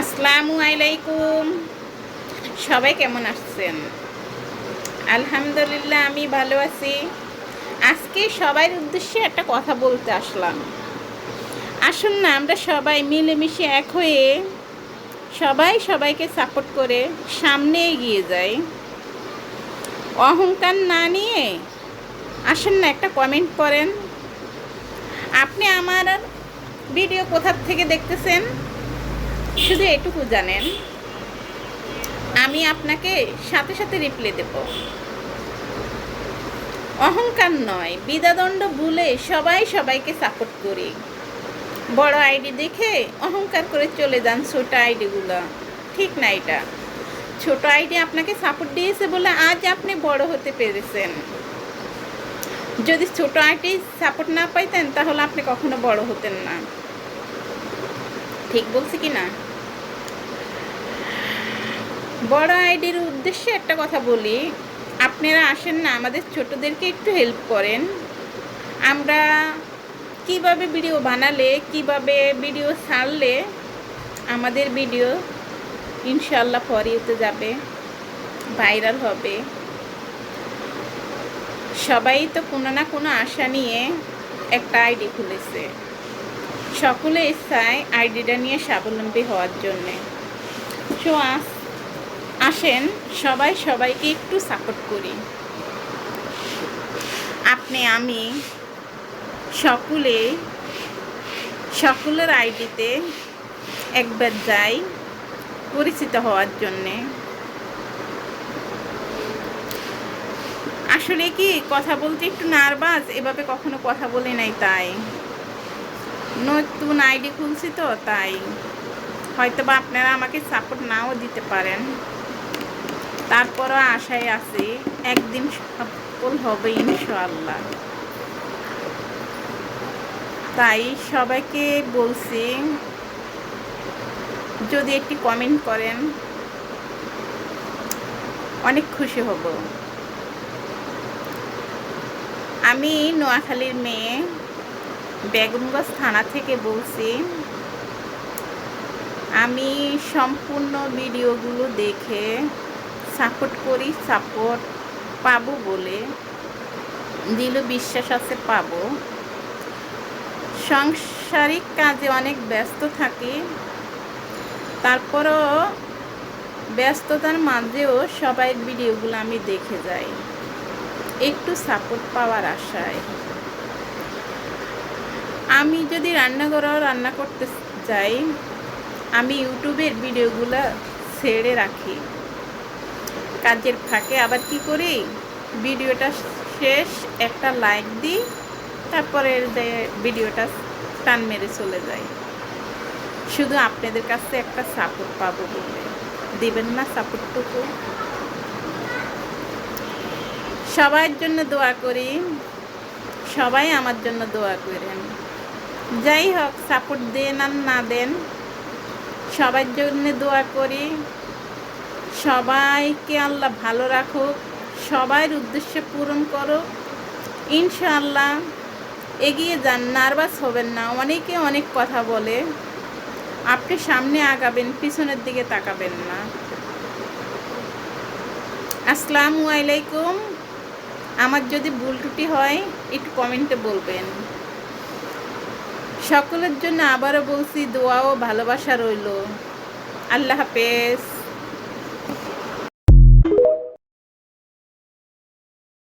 আসসালামু আলাইকুম। সবাই কেমন আসছেন আলহামদুলিল্লাহ, আমি ভালো আছি। আজকে সবার উদ্দেশ্যে একটা কথা বলতে আসলাম। আসুন না, আমরা সবাই মিলেমিশে এক হয়ে সবাই সবাইকে সাপোর্ট করে সামনে এগিয়ে যাই। অহংকার না নিয়ে আসুন না, একটা কমেন্ট করেন। আপনি আমার ভিডিও কোথার থেকে দেখতেছেন? শুধু এটুকু জানেন, আমি আপনাকে সাথে সাথে রিপ্লাই দেব। অহংকার নয় বিদাদণ্ড ভুলে সবাই সবাইকে সাপোর্ট করি। বড় আইডি দেখে অহংকার করে চলে যান ছোট আইডিগুলো, ঠিক না এটা? ছোট আইডি আপনাকে সাপোর্ট দিয়েছে বলে আজ আপনি বড় হতে পেরেছেন। যদি ছোট আইডি সাপোর্ট না পাইতেন তাহলে আপনি কখনো বড় হতেন না। ঠিক বলছি কি না? বড় আইডির উদ্দেশ্যে একটা কথা বলি। আপনারা আসেন না, আমাদের ছোটদেরকে একটু হেল্প করেন। আমরা কীভাবে ভিডিও বানালে, কীভাবে ভিডিও ছাড়লে আমাদের ভিডিও ইনশাল্লাহ ফরিয়েতে যাবে ভাইরাল হবে। সবাই তো কোনো না কোনো আশা নিয়ে একটা আইডি খুলেছে। সকলে চায় আইডিটা নিয়ে স্বাবলম্বী হওয়ার জন্যে। সো আস আসেন, সবাই সবাইকে একটু সাপোর্ট করি। আপনি, আমি সকলে, সকলের আইডিতে একবার যাই পরিচিত হওয়ার জন্যে। আসলে কি, কথা বলতে একটু নার্ভাস এভাবে কখনো কথা বলি নাই তাই। নতুন আইডি খুলছি তো তাই। হয়তো বা আপনারা আমাকে সাপোর্ট নাও দিতে পারেন। তারপরও আশায় আছি একদিন সফল হবে ইনশাল্লাহ তাই সবাইকে বলছি, যদি একটি কমেন্ট করেন, অনেক খুশি হব। আমি নোয়াখালীর মেয়ে বেগমগঞ্জ থানা থেকে বলছি, আমি সম্পূর্ণ ভিডিওগুলো দেখে সাপোর্ট করি, সাপোর্ট পাবো বলে। দিল বিশ্বাস আছে, পাবো। সাংসারিক কাজে অনেক ব্যস্ত থাকি। তারপরও ব্যস্ততার মাঝেও সবাই ভিডিওগুলো আমি দেখে যাই। একটু সাপোর্ট পাওয়ার আশায়। আমি যদি রান্না করাও রান্না করতে যাই, আমি ইউটিউবের ভিডিওগুলো ছেড়ে রাখি। কাজের ফাঁকে আবার কি করি? ভিডিওটা শেষ, একটা লাইক দিই, তারপরে ভিডিওটা টান মেরে চলে যায় শুধু আপনাদের কাছে একটা সাপোর্ট পাবো বলে। দেবেন না সাপোর্টটুকু সবার জন্য দোয়া করি। সবাই আমার জন্য দোয়া করেন। যাই হোক সাপোর্ট দেন আর না দেন, সবার জন্য দোয়া করি। সবাইকে আল্লাহ ভালো রাখো সবার উদ্দেশ্য পূরণ করো ইনশাআল্লাহ এগিয়ে যান, নার্ভাস হবেন না, অনেকে অনেক কথা বলে। আপনি সামনে আগাবেন, পিছনের দিকে তাকাবেন না। আসসালামু আলাইকুম। আমার যদি ভুল ত্রুটি হয়, একটু কমেন্টে বলবেন। সকলের জন্য আবারও বলছি, দোয়া ও ভালোবাসা রইল। আল্লাহ হাফেজ।